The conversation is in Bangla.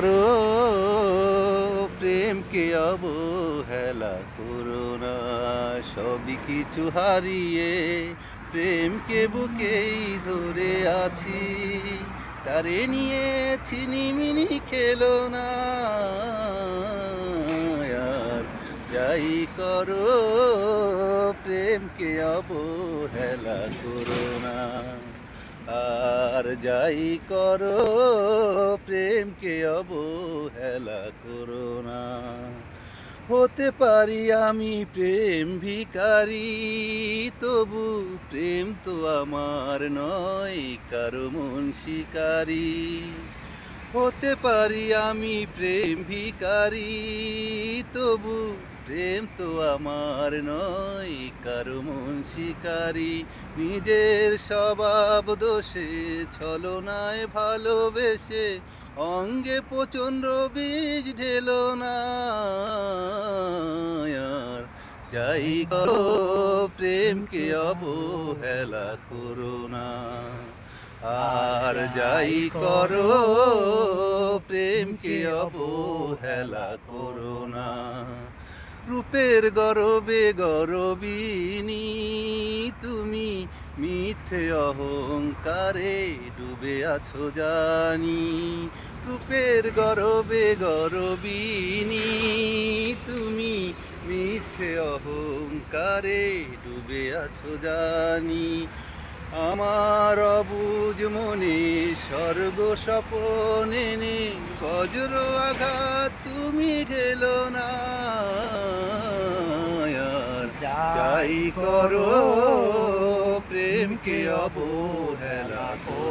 করো প্রেমকে অবহেলা করো না, সবই কিছু হারিয়ে প্রেমকে বুকেই ধরে আছি, তারে নিয়ে ছিনিমিনি খেলো না যাই করো প্রেমকে অবহেলা করো না। আর যাই করো, প্রেমকে অবহেলা করো না। হতে পারি আমি প্রেম ভিকারি তবু প্রেম তো আমার নয়, কারও মন শিকারি। হতে পারি আমি প্রেম ভিকারি তবু প্রেম তো আমার নয়, কারও মন শিকারি। নিজের স্বভাব দোষে, ছলনায় ভালোবেসে, অঙ্গে প্রচণ্ড বীজ ঢেলো না। যাই করো, প্রেমকে অবহেলা করো না। আর যাই করো প্রেমকে অবহেলা করো না। রূপের গরবে গরবিনী তুমি মিথ্যে অহংকারে ডুবে আছো জানি। রূপের গরবে গরবিনী তুমি মিথ্যে অহংকারে ডুবে আছো জানি। আমার অবুজ মনি স্বর্গ স্বপনে বজ্র আঘাত তুমি ঢেলো না। যাই করো, প্রেমকে অবহেলা করো।